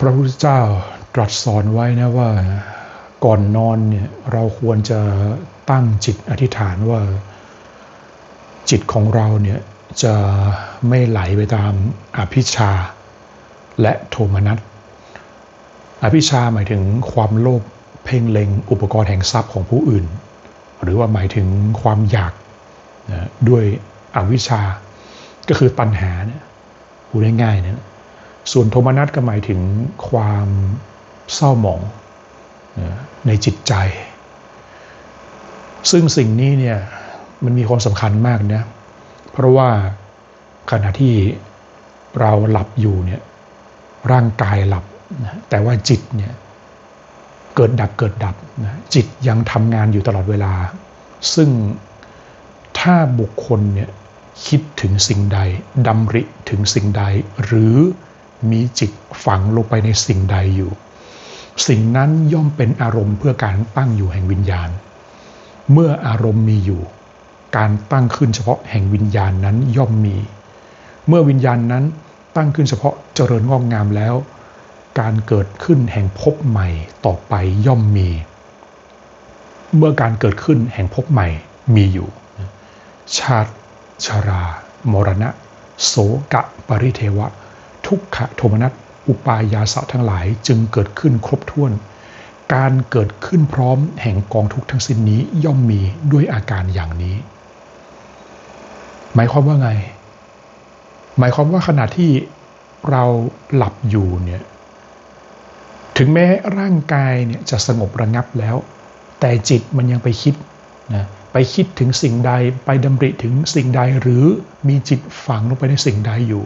พระพุทธเจ้าตรัสสอนไว้นะว่าก่อนนอนเนี่ยเราควรจะตั้งจิตอธิษฐานว่า จิตของเราเนี่ยจะไม่ไหลไปตามอภิชาและโทมนัสอภิชาหมายถึงความโลภเพ่งเล็งอุปกรณ์แห่งทรัพย์ของผู้อื่น หรือว่าหมายถึงความอยากนะด้วยอวิชชาก็คือตัณหาเนี่ย พูดง่ายๆนี่ยส่วนโทมนัสก็หมายถึงความเศร้าหมองในจิตใจ ซึ่งสิ่งนี้เนี่ยมันมีความสำคัญมากนะเพราะว่าขณะที่เราหลับอยู่เนี่ยร่างกายหลับนะแต่ว่าจิตเนี่ยเกิดดับเกิดดับนะจิตยังทำงานอยู่ตลอดเวลา ซึ่งถ้าบุคคลเนี่ย คิดถึงสิ่งใดดำริถึงสิ่งใด หรือมีจิตฝังลงไปในสิ่งใดอยู่ สิ่งนั้นย่อมเป็นอารมณ์เพื่อการตั้งอยู่แห่งวิญญาณ เมื่ออารมณ์มีอยู่ การตั้งขึ้นเฉพาะแห่งวิญญาณนั้นย่อมมี เมื่อวิญญาณนั้นตั้งขึ้นเฉพาะเจริญงอกงามแล้ว การเกิดขึ้นแห่งภพใหม่ต่อไปย่อมมี เมื่อการเกิดขึ้นแห่งภพใหม่มีอยู่ ชาติ ชรา มรณะ โสกะปริเทวะ ทุกขโทมนัสอุปายาสะทั้งหลายจึงเกิดขึ้นครบถ้วน การเกิดขึ้นพร้อมแห่งกองทุกทั้งสิ้นนี้ย่อมมีด้วยอาการอย่างนี้ หมายความว่าไง หมายความว่าขณะที่เราหลับอยู่เนี่ยถึงแม้ร่างกายเนี่ยจะสงบระงับแล้ว แต่จิตมันยังไปคิดนะไปคิดถึงสิ่งใดไปดำริถึงสิ่งใดหรือมีจิตฝังลงไปในสิ่งใดอยู่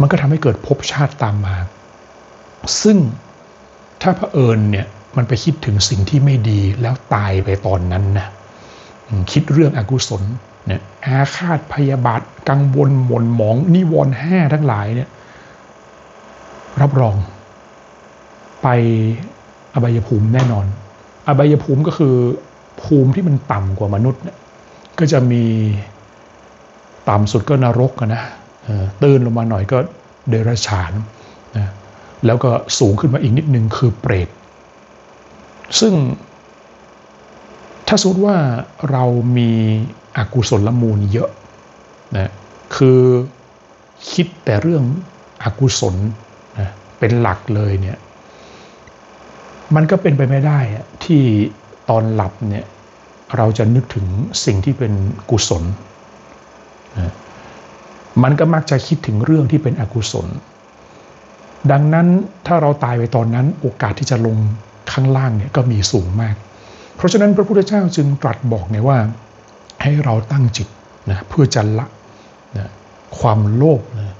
มันก็ทำให้เกิดภพชาติตามมา ซึ่งถ้าพระเอิญเนี่ยมันไปคิดถึงสิ่งที่ไม่ดีแล้วตายไปตอนนั้นนะคิดเรื่องอกุศลเนี่ยอาฆาตพยาบาทกังวลหม่นหมอง นิวรณ์ห้าทั้งหลายเนี่ยรับรองไปอบายภูมิแน่นอน อบายภูมิก็คือ ภูมิที่มันต่ำกว่ามนุษย์เนี่ยก็จะมีต่ำสุดก็นรกนะตื่นลงมาหน่อยก็เดรัจฉานนะแล้วก็สูงขึ้นมาอีกนิดนึงคือเปรตซึ่งถ้าสมมติว่าเรามีอกุศลมูลเยอะนะคือคิดแต่เรื่องอกุศลนะเป็นหลักเลยเนี่ยมันก็เป็นไปไม่ได้ที่ตอนหลับเนี่ย เราจะนึกถึงสิ่งที่เป็นกุศลนะมันก็มักจะคิดถึงเรื่องที่เป็นอกุศล ดังนั้นถ้าเราตายไปตอนนั้นโอกาสที่จะลงข้างล่างเนี่ยก็มีสูงมาก เพราะฉะนั้นพระพุทธเจ้าจึงตรัสบอกไงว่าให้เราตั้งจิตนะเพื่อจะละนะความโลภนะ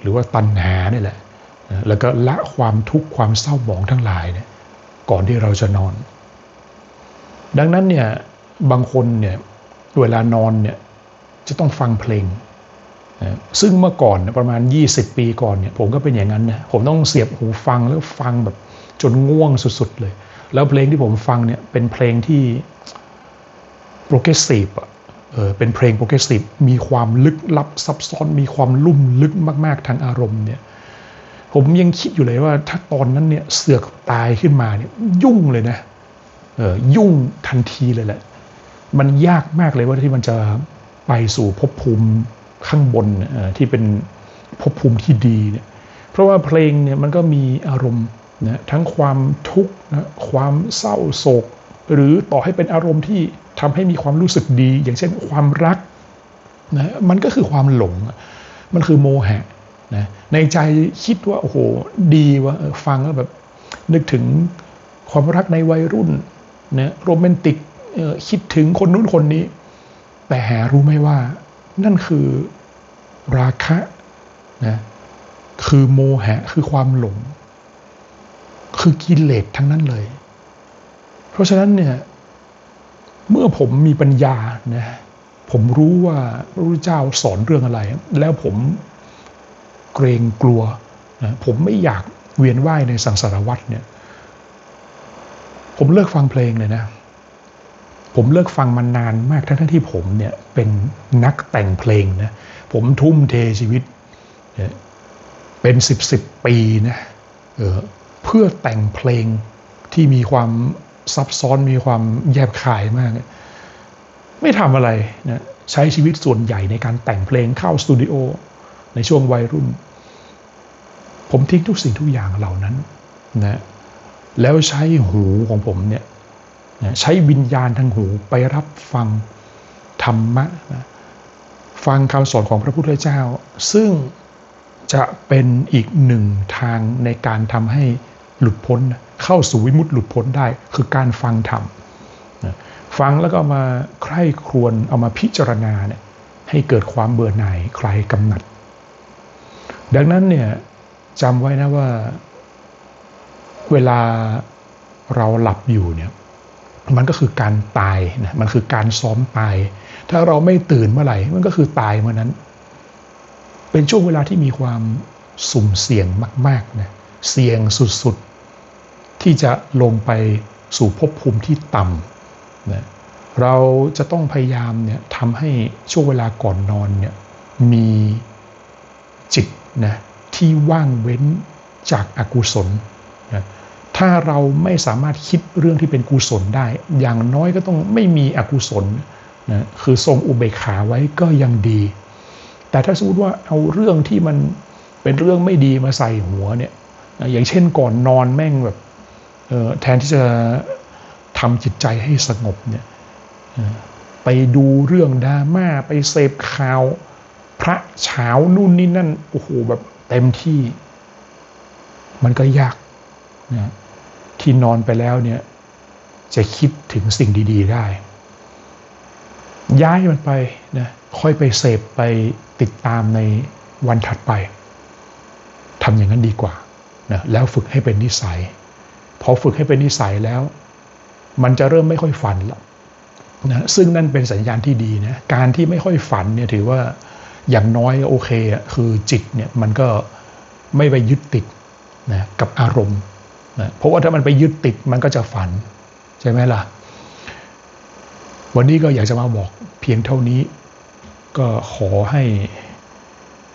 หรือว่าตัณหาเนี่ยแหละนะแล้วก็ละความทุกข์ความเศร้าหมองทั้งหลายเนี่ยก่อนที่เราจะนอน ดังนั้นเนี่ย บางคนเนี่ยเวลานอนเนี่ยจะต้องฟังเพลงนะซึ่งเมื่อก่อนประมาณ 20 ปีก่อนเนี่ยผมก็เป็นอย่างนั้นนะผมต้องเสียบหูฟังแล้วฟังแบบจนง่วงสุดๆเลย แล้วเพลงที่ผมฟังเนี่ยเป็นเพลงที่โปรเกรสซีฟอะเออเป็นเพลงโปรเกรสซีฟมีความลึกลับซับซ้อนมีความลุ่มลึกมาก ๆทางอารมณ์เนี่ยผมยังคิดอยู่เลยว่าถ้าตอนนั้นเนี่ยเสือกตายขึ้นมาเนี่ยยุ่งเลยนะเออยุ่งทันทีเลยแหละ มันยากมากเลยว่าที่มันจะไปสู่ภพภูมิข้างบนที่เป็นภพภูมิที่ดีเนี่ยเพราะว่าเพลงเนี่ยมันก็มีอารมณ์นะทั้งความทุกข์นะความเศร้าโศก หรือต่อให้เป็นอารมณ์ที่ทำให้มีความรู้สึกดี อย่างเช่นความรักนะมันก็คือความหลง มันคือโมหะนะในใจคิดว่าโอ้โหดีว่าฟังแล้วแบบนึกถึงความรักในวัยรุ่นนะโรแมนติก คิดถึงคนนู้นคนนี้ แต่หารู้ไหมว่า นั่นคือราคะนะคือโมหะคือความหลง คือกิเลสทั้งนั้นเลย เพราะฉะนั้นเนี่ยเมื่อผมมีปัญญานะผมรู้ว่าพระพุทธเจ้าสอนเรื่องอะไร แล้วผมเกรงกลัวนะผมไม่อยากเวียนว่ายในสังสารวัฏเนี่ย ผมเลิกฟังเพลงเลยนะ ผมเลิกฟังมานานมากทั้งที่ผมเนี่ยเป็นนักแต่งเพลงนะผมทุ่มเทชีวิตเป็นสิบสิบปีนะเออเพื่อแต่งเพลงที่มีความซับซ้อนมีความแยบคายมาก ไม่ทำอะไรนะใช้ชีวิตส่วนใหญ่ในการแต่งเพลงเข้าสตูดิโอในช่วงวัยรุ่น ผมทิ้งทุกสิ่งทุกอย่างเหล่านั้นนะแล้วใช้หูของผมเนี่ย ใช้วิญญาณทางหูไปรับฟังธรรมะ ฟังคำสอนของพระพุทธเจ้า ซึ่งจะเป็นอีกหนึ่งทางในการทำให้หลุดพ้น เข้าสู่วิมุตติหลุดพ้นได้ คือการฟังธรรมฟังแล้วก็มาใคร่ครวญเอามาพิจารณาเนี่ยให้เกิดความเบื่อหน่ายคลายกำหนัด ดังนั้นเนี่ยจำไว้นะว่าเวลาเราหลับอยู่เนี่ย มันก็คือการตายนะมันคือการซ้อมตาย ถ้าเราไม่ตื่นเมื่อไหร่ มันก็คือตายเมื่อนั้น เป็นช่วงเวลาที่มีความสุ่มเสี่ยงมากๆนะเสี่ยงสุดๆ ที่จะลงไปสู่ภพภูมิที่ต่ำนะเราจะต้องพยายามเนี่ยทำให้ช่วงเวลาก่อนนอนเนี่ยมีจิตนะที่ว่างเว้นจากอากุศล ถ้าเราไม่สามารถคิดเรื่องที่เป็นกุศลได้ อย่างน้อยก็ต้องไม่มีอกุศลนะคือทรงอุเบกขาไว้ก็ยังดี แต่ถ้าสมมติว่าเอาเรื่องที่มันเป็นเรื่องไม่ดีมาใส่หัวเนี่ยอย่างเช่นก่อนนอนแม่งแบบแทนที่จะทำจิตใจให้สงบเนี่ยไปดูเรื่องดราม่าไปเสพข่าว พระเช้านู่นนี่นั่นโอ้โหแบบเต็มที่ มันก็ยากนะ ที่นอนไปแล้วเนี่ยจะคิดถึงสิ่งดี ๆ ได้ ย้ายมันไปนะค่อยไปเสพไปติดตามในวันถัดไปทำอย่างนั้นดีกว่านะแล้วฝึกให้เป็นนิสัย พอฝึกให้เป็นนิสัยแล้ว มันจะเริ่มไม่ค่อยฝันและนะซึ่งนั่นเป็นสัญญาณที่ดีนะการที่ไม่ค่อยฝันเนี่ยถือว่าอย่างน้อยโอเคคือจิตเนี่ยมันก็ไม่ไปยึดติดนะกับอารมณ์ เพราะว่าถ้ามันไปยึดติดมันก็จะฝัน ใช่ไหมล่ะ วันนี้ก็อยากจะมาบอกเพียงเท่านี้ ก็ขอให้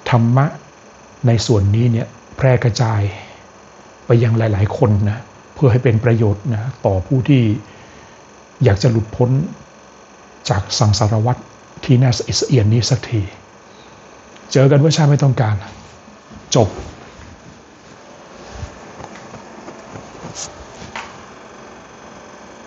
ธรรมะในส่วนนี้เนี่ยแพร่กระจายไปยังหลาย ๆ คนนะเพื่อให้เป็นประโยชน์นะต่อผู้ที่อยากจะหลุดพ้นจากสังสารวัฏที่น่าสะเอียนนี้สักที เจอกันว่าชาไม่ต้องการ จบ